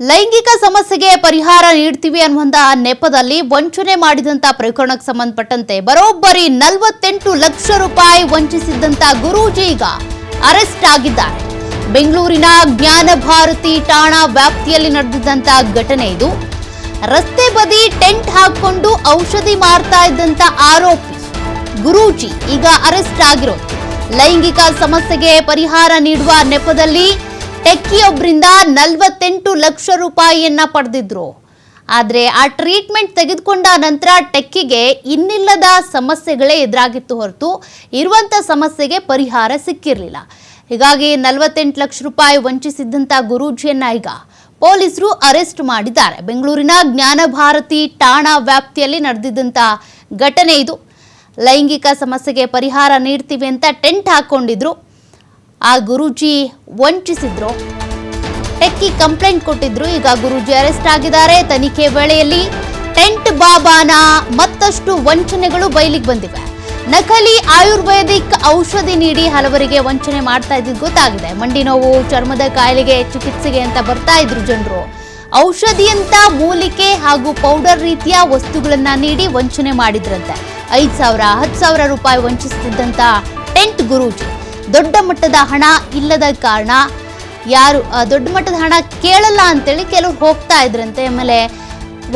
ಲೈಂಗಿಕ ಸಮಸ್ಯೆಗೆ ಪರಿಹಾರ ನೀಡ್ತೀವಿ ಅನ್ನುವಂತ ನೆಪದಲ್ಲಿ ವಂಚನೆ ಮಾಡಿದಂತ ಪ್ರಕರಣಕ್ಕೆ ಸಂಬಂಧಪಟ್ಟಂತೆ ಬರೋಬ್ಬರಿ ನಲವತ್ತೆಂಟು ಲಕ್ಷ ರೂಪಾಯಿ ವಂಚಿಸಿದ್ದಂತ ಗುರೂಜಿ ಈಗ ಅರೆಸ್ಟ್ ಆಗಿದ್ದಾರೆ. ಬೆಂಗಳೂರಿನ ಜ್ಞಾನ ಭಾರತಿ ಠಾಣಾ ವ್ಯಾಪ್ತಿಯಲ್ಲಿ ನಡೆದಿದ್ದಂತ ಘಟನೆ ಇದು. ರಸ್ತೆ ಬದಿ ಟೆಂಟ್ ಹಾಕೊಂಡು ಔಷಧಿ ಮಾರ್ತಾ ಇದ್ದಂತ ಆರೋಪಿ ಗುರೂಜಿ ಈಗ ಅರೆಸ್ಟ್ ಆಗಿರೋದು. ಲೈಂಗಿಕ ಸಮಸ್ಯೆಗೆ ಪರಿಹಾರ ನೀಡುವ ನೆಪದಲ್ಲಿ ಟೆಕ್ಕಿಯೊಬ್ಬರಿಂದ ನಲವತ್ತೆಂಟು ಲಕ್ಷ ರೂಪಾಯಿಯನ್ನ ಪಡೆದಿದ್ರು. ಆದರೆ ಆ ಟ್ರೀಟ್ಮೆಂಟ್ ತೆಗೆದುಕೊಂಡ ನಂತರ ಟೆಕ್ಕಿಗೆ ಇನ್ನಿಲ್ಲದ ಸಮಸ್ಯೆಗಳೇ ಎದುರಾಗಿತ್ತು ಹೊರತು ಇರುವಂಥ ಸಮಸ್ಯೆಗೆ ಪರಿಹಾರ ಸಿಕ್ಕಿರಲಿಲ್ಲ. ಹೀಗಾಗಿ ನಲವತ್ತೆಂಟು ಲಕ್ಷ ರೂಪಾಯಿ ವಂಚಿಸಿದ್ದಂಥ ಗುರೂಜಿಯನ್ನ ಈಗ ಪೊಲೀಸರು ಅರೆಸ್ಟ್ ಮಾಡಿದ್ದಾರೆ. ಬೆಂಗಳೂರಿನ ಜ್ಞಾನ ಭಾರತಿ ಠಾಣಾ ವ್ಯಾಪ್ತಿಯಲ್ಲಿ ನಡೆದಿದ್ದಂಥ ಘಟನೆ ಇದು. ಲೈಂಗಿಕ ಸಮಸ್ಯೆಗೆ ಪರಿಹಾರ ನೀಡ್ತೀವಿ ಅಂತ ಟೆಂಟ್ ಹಾಕೊಂಡಿದ್ರು. ಆ ಗುರೂಜಿ ವಂಚಿಸಿದ್ರು. ಟೆಕ್ಕಿ ಕಂಪ್ಲೇಂಟ್ ಕೊಟ್ಟಿದ್ರು. ಈಗ ಗುರೂಜಿ ಅರೆಸ್ಟ್ ಆಗಿದ್ದಾರೆ. ತನಿಖೆ ವೇಳೆಯಲ್ಲಿ ಟೆಂಟ್ ಬಾಬಾನ ಮತ್ತಷ್ಟು ವಂಚನೆಗಳು ಬಯಲಿಗೆ ಬಂದಿವೆ. ನಕಲಿ ಆಯುರ್ವೇದಿಕ್ ಔಷಧಿ ನೀಡಿ ಹಲವರಿಗೆ ವಂಚನೆ ಮಾಡ್ತಾ ಇದ್ದಿದ್ದು ಗೊತ್ತಾಗಿದೆ. ಮಂಡಿ ನೋವು, ಚರ್ಮದ ಕಾಯಿಲೆಗೆ ಚಿಕಿತ್ಸೆಗೆ ಅಂತ ಬರ್ತಾ ಇದ್ರು ಜನರು. ಔಷಧಿಯಂತ ಮೂಲಿಕೆ ಹಾಗೂ ಪೌಡರ್ ರೀತಿಯ ವಸ್ತುಗಳನ್ನ ನೀಡಿ ವಂಚನೆ ಮಾಡಿದ್ರಂತೆ. ಐದ್ ಸಾವಿರ, ಹತ್ತು ಸಾವಿರ ರೂಪಾಯಿ ವಂಚಿಸುತ್ತಿದ್ದಂತ ಟೆಂಟ್ ಗುರೂಜಿ. ದೊಡ್ಡ ಮಟ್ಟದ ಹಣ ಇಲ್ಲದ ಕಾರಣ ಯಾರು ದೊಡ್ಡ ಮಟ್ಟದ ಹಣ ಕೇಳಲ್ಲ ಅಂತೇಳಿ ಕೆಲವರು ಹೋಗ್ತಾ ಇದ್ರಂತೆ. ಆಮೇಲೆ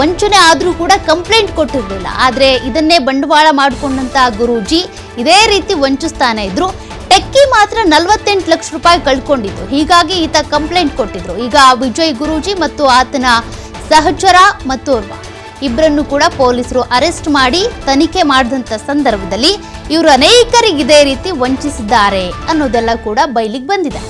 ವಂಚನೆ ಆದರೂ ಕೂಡ ಕಂಪ್ಲೇಂಟ್ ಕೊಟ್ಟಿರಲಿಲ್ಲ. ಆದರೆ ಇದನ್ನೇ ಬಂಡವಾಳ ಮಾಡಿಕೊಂಡಂತ ಗುರೂಜಿ ಇದೇ ರೀತಿ ವಂಚಿಸ್ತಾನೆ ಇದ್ರು. ಟೆಕ್ಕಿ ಮಾತ್ರ ನಲವತ್ತೆಂಟು ಲಕ್ಷ ರೂಪಾಯಿ ಕಳ್ಕೊಂಡಿದ್ರು ಹೀಗಾಗಿ ಈತ ಕಂಪ್ಲೇಂಟ್ ಕೊಟ್ಟಿದ್ರು. ಈಗ ವಿಜಯ್ ಗುರೂಜಿ ಮತ್ತು ಆತನ ಸಹಚರ ಮತ್ತೋರ್ವ ಇಬ್ಬರನ್ನು ಕೂಡ ಪೊಲೀಸರು ಅರೆಸ್ಟ್ ಮಾಡಿ ತನಿಖೆ ಮಾಡಿದಂಥ ಸಂದರ್ಭದಲ್ಲಿ ಇವರು ಅನೇಕರಿಗೆ ಇದೇ ರೀತಿ ವಂಚಿಸಿದ್ದಾರೆ ಅನ್ನೋದೆಲ್ಲ ಕೂಡ ಬಯಲಿಗೆ ಬಂದಿದೆ.